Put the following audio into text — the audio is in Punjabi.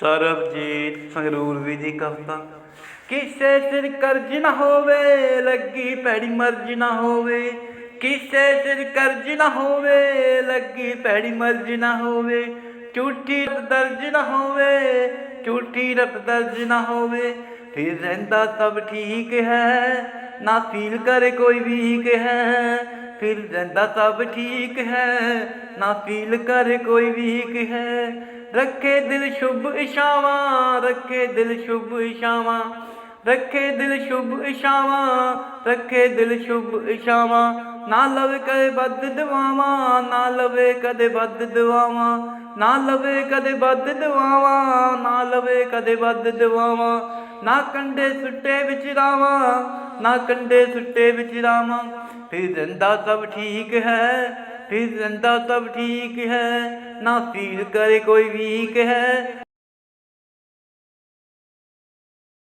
ਸਰਬਜੀਤ ਸੰਗਰੂਰ ਵੀ ਦੀ ਕਵਿਤਾ ਕਿਸੇ ਸਿਰ ਕਰਜ਼ ਨਾ ਹੋਵੇ, ਲੱਗੀ ਪੈੜੀ ਮਰਜ਼ ਨਾ ਹੋਵੇ। ਕਿਸੇ ਸਿਰ ਕਰਜ਼ ਨਾ ਹੋਵੇ, ਲੱਗੀ ਪੈੜੀ ਮਰਜ਼ ਨਾ ਹੋਵੇ। ਝੂਠੀ ਰਤ ਦਰਜ ਨਾ ਹੋਵੇ, ਝੂਠੀ ਰਤ ਦਰਜ ਨਾ ਹੋਵੇ। ਫਿਰ ਰਹਿੰਦਾ ਸਭ ਠੀਕ ਹੈ, ਨਾ ਫੀਲ ਕਰੇ ਕੋਈ ਵੀਕ ਹੈ। ਫਿਰ ਰਹਿੰਦਾ ਸਭ ਠੀਕ ਹੈ, ਨਾ ਫੀਲ ਕਰੇ ਕੋਈ ਵੀਕ ਹੈ। ਰੱਖੇ ਦਿਲ ਸ਼ੁਭ ਇਸ਼ਾਵਾਂ ਰੱਖੇ ਦਿਲ ਸ਼ੁਭ ਇਸ਼ਾਵਾਂ ਰੱਖੇ ਦਿਲ ਸ਼ੁਭ ਇਸ਼ਾਵਾਂ ਰੱਖੇ ਦਿਲ ਸ਼ੁਭ ਇਸ਼ਾਵਾਂ ਨਾ ਲਵੇ ਕਦੇ ਵੱਧ ਦਵਾਵਾਂ ਨਾ ਲਵੇ ਕਦੇ ਬਦ ਦਵਾਵਾਂ ਨਾ ਲਵੇ ਕਦੇ ਬਦ ਦਵਾਵਾਂ ਨਾ ਲਵੇ ਕਦੇ ਬਦ ਦਵਾਵਾਂ ਨਾ ਕੰਡੇ ਸੁੱਟੇ ਵਿੱਚ ਰਾਵਾਂ, ਨਾ ਕੰਡੇ ਸੁੱਟੇ ਵਿੱਚ ਰਾਵਾਂ, ਫਿਰ ਰੰਦਾ ਸਭ ਠੀਕ ਹੈ ਫਿਰ ਜ਼ਿੰਦਾ ਸਭ ਠੀਕ ਹੈ ਨਾ ਫੀਲ ਕਰੇ ਕੋਈ ਵੀਕ ਹੈ।